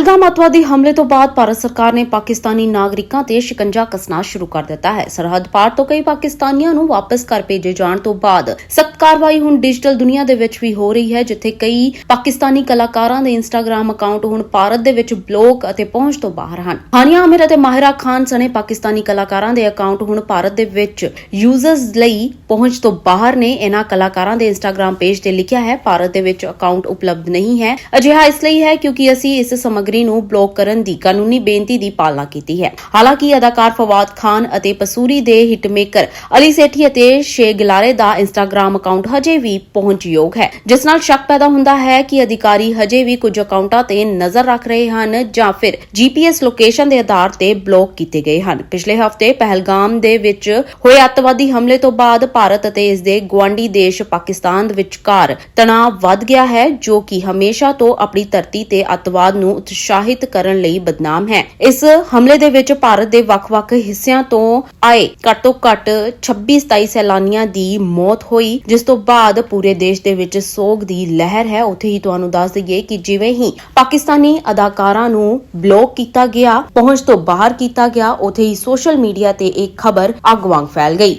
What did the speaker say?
ਪਹਿਲਗਾਮ ਅੱਤਵਾਦੀ ਹਮਲੇ ਤੋਂ ਬਾਅਦ ਭਾਰਤ ਸਰਕਾਰ ਨੇ ਪਾਕਿਸਤਾਨੀ ਨਾਗਰਿਕਾਂ ਤੇ ਸ਼ਿਕੰਜਾ ਕੱਸਣਾ ਸ਼ੁਰੂ ਕਰ ਦਿੱਤਾ ਹੈ। ਸਰਹੱਦ ਪਾਰ ਤੋਂ ਕਈ ਪਾਕਿਸਤਾਨੀਆਂ ਨੂੰ ਵਾਪਸ ਘਰ ਭੇਜੇ ਜਾਣ ਤੋਂ ਬਾਅਦ ਸਖਤ ਕਾਰਵਾਈ ਹੁਣ ਡਿਜੀਟਲ ਦੁਨੀਆ ਦੇ ਵਿੱਚ ਵੀ ਹੋ ਰਹੀ ਹੈ, ਜਿੱਥੇ ਕਈ ਪਾਕਿਸਤਾਨੀ ਕਲਾਕਾਰਾਂ ਦੇ ਇੰਸਟਾਗ੍ਰam ਅਕਾਊਂਟ ਹੁਣ ਭਾਰਤ ਦੇ ਵਿੱਚ ਬਲੌਕ ਅਤੇ ਪਹੁੰਚ ਤੋਂ ਬਾਹਰ ਹਨ। ਹਾਨੀਆ ਆਮਿਰ ਅਤੇ ਮਾਹਿਰਾ ਖਾਨ ਸਣੇ ਪਾਕਿਸਤਾਨੀ ਕਲਾਕਾਰਾਂ ਦੇ ਅਕਾਊਂਟ ਹੁਣ ਭਾਰਤ ਦੇ ਵਿੱਚ ਯੂਜ਼ਰਸ ਲਈ ਪਹੁੰਚ ਤੋਂ ਬਾਹਰ ਨੇ। ਇਹਨਾਂ ਕਲਾਕਾਰਾਂ ਦੇ ਇੰਸਟਾਗ੍ਰam ਪੇਜ ਤੇ ਲਿਖਿਆ ਹੈ, ਭਾਰਤ ਦੇ ਵਿੱਚ ਅਕਾਊਂਟ ਉਪਲਬਧ ਨਹੀਂ ਹੈ। ਅਜਿਹਾ ਇਸ ਲਈ ਹੈ ਕਿਉਂਕਿ ਅਸੀਂ ਇਸ ਸਮੱਗਰੀ ਨੂੰ ਬਲੌਕ ਕਰਨ ਦੀ ਕਾਨੂੰਨੀ ਬੇਨਤੀ ਦੀ ਪਾਲਣਾ ਕੀਤੀ ਹੈ। ਹਾਲਾਂਕਿ ਅਦਾਕਾਰ ਫਵਾਦ ਖਾਨ ਅਤੇ ਪਸੂਰੀ ਦੇ ਹਿੱਟਮੇਕਰ ਅਲੀ ਸੇਠੀ ਅਤੇ ਸ਼ੇ ਗਿਲਾਰੇ ਦਾ ਇੰਸਟਾਗ੍ਰam ਅਕਾਊਂਟ ਹਜੇ ਵੀ ਪਹੁੰਚਯੋਗ ਹੈ, ਜਿਸ ਨਾਲ ਸ਼ੱਕ ਪੈਦਾ ਹੁੰਦਾ ਹੈ ਕਿ ਅਧਿਕਾਰੀ ਹਜੇ ਵੀ ਕੁਝ ਅਕਾਊਂਟਾਂ ਤੇ ਨਜ਼ਰ ਰੱਖ ਰਹੇ ਹਨ ਜਾਂ ਫਿਰ ਜੀਪੀਐਸ ਲੋਕੇਸ਼ਨ ਦੇ ਆਧਾਰ ਤੇ ਬਲੌਕ ਕੀਤੇ ਗਏ ਹਨ। ਪਿਛਲੇ ਹਫ਼ਤੇ ਪਹਿਲਗਾਮ ਦੇ ਵਿੱਚ ਹੋਏ ਅੱਤਵਾਦੀ ਹਮਲੇ ਤੋਂ ਬਾਅਦ ਭਾਰਤ ਅਤੇ ਇਸ ਦੇ ਗਵਾਂਢੀ ਦੇਸ਼ ਪਾਕਿਸਤਾਨ ਦੇ ਵਿਚਕਾਰ ਤਣਾਅ ਵੱਧ ਗਿਆ ਹੈ, ਜੋ ਕਿ ਹਮੇਸ਼ਾ ਤੋਂ ਆਪਣੀ ਧਰਤੀ ਤੇ ਅੱਤਵਾਦ ਨੂੰ ਉਤਸ਼ਾਹਿਤ ਕਰਨ ਲਈ ਬਦਨਾਮ ਹੈ। ਇਸ ਹਮਲੇ ਦੇ ਵਿੱਚ ਭਾਰਤ ਦੇ ਵੱਖ-ਵੱਖ ਹਿੱਸਿਆਂ ਤੋਂ ਆਏ ਘੱਟੋ ਘੱਟ 26-27 ਸੈਲਾਨੀਆਂ ਦੀ ਮੌਤ ਹੋਈ, ਜਿਸ ਤੋਂ ਬਾਅਦ ਪੂਰੇ ਦੇਸ਼ ਦੇ ਵਿੱਚ ਸੋਗ ਦੀ ਲਹਿਰ ਹੈ। ਉੱਥੇ ਹੀ ਤੁਹਾਨੂੰ ਦੱਸ ਦਈਏ ਕਿ ਜਿਵੇਂ ਹੀ ਪਾਕਿਸਤਾਨੀ ਅਦਾਕਾਰਾਂ ਨੂੰ ਬਲੌਕ ਕੀਤਾ ਗਿਆ, ਪਹੁੰਚ ਤੋਂ ਬਾਹਰ ਕੀਤਾ ਗਿਆ, ਉੱਥੇ ਹੀ ਸੋਸ਼ਲ ਮੀਡੀਆ ਤੇ ਇੱਕ ਖਬਰ ਅੱਗ ਵਾਂਗ ਫੈਲ ਗਈ।